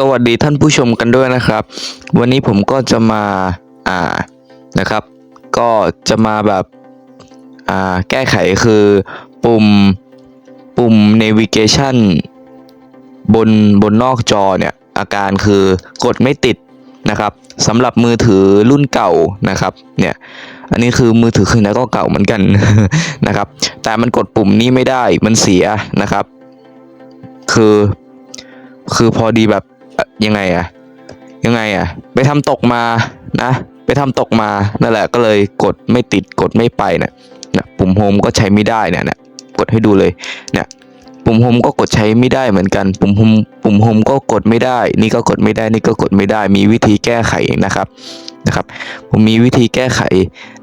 สวัสดีท่านผู้ชมกันด้วยนะครับ วันนี้ผมก็จะมาอ่านะครับ ก็จะมาแบบอ่าแก้ไขคือปุ่มปุ่ม navigation บนบนนอกจอเนี่ย อาการคือกดไม่ติดนะครับสำหรับมือถือรุ่นเก่านะครับเนี่ยอันนี้คือมือถือคืนนั้นก็เก่าเหมือนกันนะครับ แต่มันกดปุ่มนี้ไม่ได้มันเสียนะครับ คือคือพอดีแบบ ยังไงอะยังไงอะไปทำตกมานะ ไปทำตกมานั่นแหละก็เลยกดไม่ติดกดไม่ไปเนี่ยนะปุ่มโฮมก็ใช้ไม่ได้เนี่ยเนี่ยกดให้ดูเลยเนี่ยปุ่มโฮมก็กดใช้ไม่ได้เหมือนกัน ปุ่มโฮมปุ่มโฮมก็กดไม่ได้ นี่ก็กดไม่ได้ นี่ก็กดไม่ได้ มีวิธีแก้ไขนะครับนะครับ ผมมีวิธีแก้ไข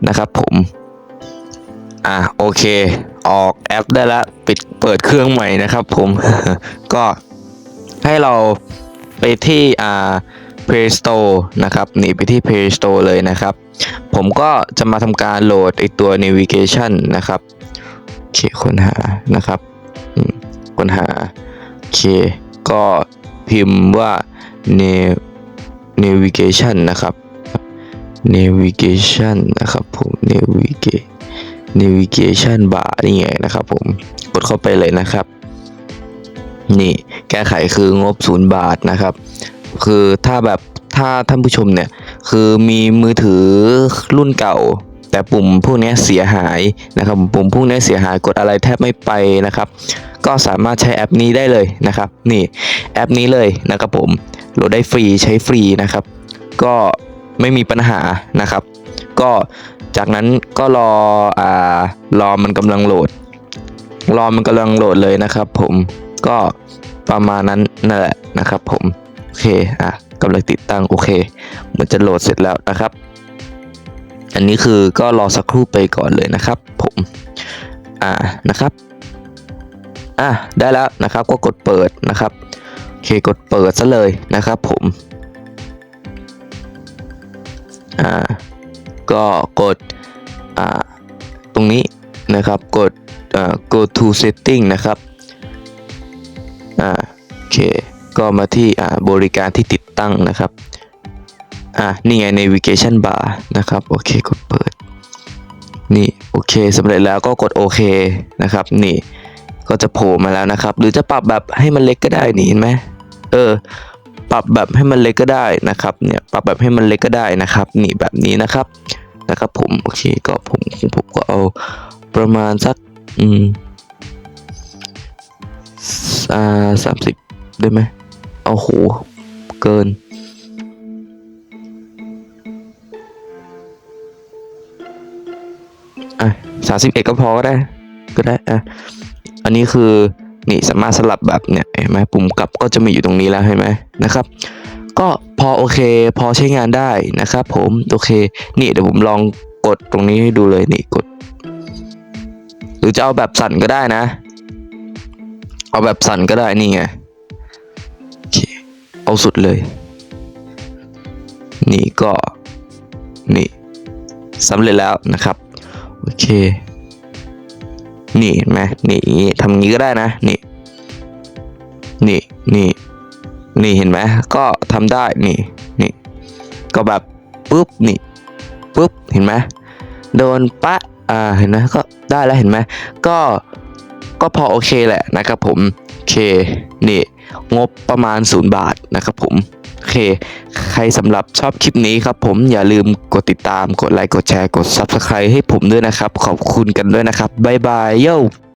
นะครับ ผม อะโอเค ออกแอปได้แล้วปิดเปิดเครื่องใหม่นะครับ ผมก็ให้เรา ไปที่อ่า Play Store นะครับหนีไปที่ Play Store เลยนะครับ ผมก็จะมาทำการโหลดไอตัว navigation นะครับโอเคค้นหานะครับค้นหาโอเคก็พิมพ์ว่า nav- navigation นะครับ navigation นะครับผม navigate navigation bar นี่ไงนะครับผมกดเข้าไปเลยนะครับ นี่แก้ไขคืองบศูนย์บาทนะครับ คือถ้าแบบถ้าท่านผู้ชมเนี่ยคือมีมือถือรุ่นเก่า แต่ปุ่มพวกนี้เสียหายนะครับปุ่มพวกนี้เสียหายกดอะไรแทบไม่ไปนะครับ ก็สามารถใช้แอปนี้ได้เลยนะครับ นี่แอปนี้เลยนะครับผมโหลดได้ฟรีใช้ฟรีนะครับ ก็ไม่มีปัญหานะครับ ก็จากนั้นก็รออ่ารอมันกำลังโหลด รอมันกำลังโหลดเลยนะครับผม ก็ประมาณนั้นนั่นแหละนะครับ ผมโอเคอะกำลังติดตั้งโอเคมันจะโหลดเสร็จแล้วนะครับ อันนี้คือก็รอสักครู่ไปก่อนเลยนะครับ ผมอ่านะครับอะได้แล้วนะครับก็กดเปิดนะครับโอเคกดเปิดซะเลยนะครับ ผมอ่าก็กดอ่าตรงนี้นะครับกดอ่า go to setting นะครับ อ่าโอเค ก็มาที่อ่าบริการที่ติดตั้งนะครับ อะนี่ไง navigation bar นะครับ โอเค กดเปิด นี่ โอเคสำเร็จแล้วก็กดโอเคนะครับ นี่ ก็จะโผล่มาแล้วนะครับ หรือจะปรับแบบให้มันเล็กก็ได้ นี่เห็นไหมเออ ปรับแบบให้มันเล็กก็ได้นะครับ เนี่ย ปรับแบบให้มันเล็กก็ได้นะครับ นี่แบบนี้นะครับ นะครับผม โอเค ก็ผมผมก็เอาประมาณสัก อืม อ่าสามสิบได้ไหมโอ้โห เกิน อะสามสิบเอ็ดก็พอก็ได้ ก็ได้ อะ อันนี้คือ นี่สามารถสลับแบบเนี่ยเห็นไหมปุ่มกลับก็จะมีอยู่ตรงนี้แล้วเห็นไหมนะครับ ก็พอโอเค พอใช้งานได้นะครับผม โอเค นี่เดี๋ยวผมลองกดตรงนี้ให้ดูเลย นี่กด หรือจะเอาแบบสั่นก็ได้นะ เอาแบบสั่นก็ได้นี่ไงโอเคเอาสุดเลย นี่ก็ นี่สำเร็จแล้วนะครับ โอเค นี่เห็นไหมนี่ทำงี้ก็ได้นะนี่ นี่นี่นี่เห็นไหมก็ทำได้นี่นี่ก็แบบปุ๊บนี่ปุ๊บเห็นไหมโดนปะอ่าเห็นไหมก็ได้แล้วเห็นไหมก็ ก็พอโอเคแหละนะครับผมโอเคนี่งบประมาณศูนย์บาทนะครับผมโอเค ใครสำหรับชอบคลิปนี้ครับผมอย่าลืมกดติดตามกดไลค์กดแชร์กด Subscribe ให้ผมด้วยนะครับ ขอบคุณกันด้วยนะครับ บ๊ายบายโย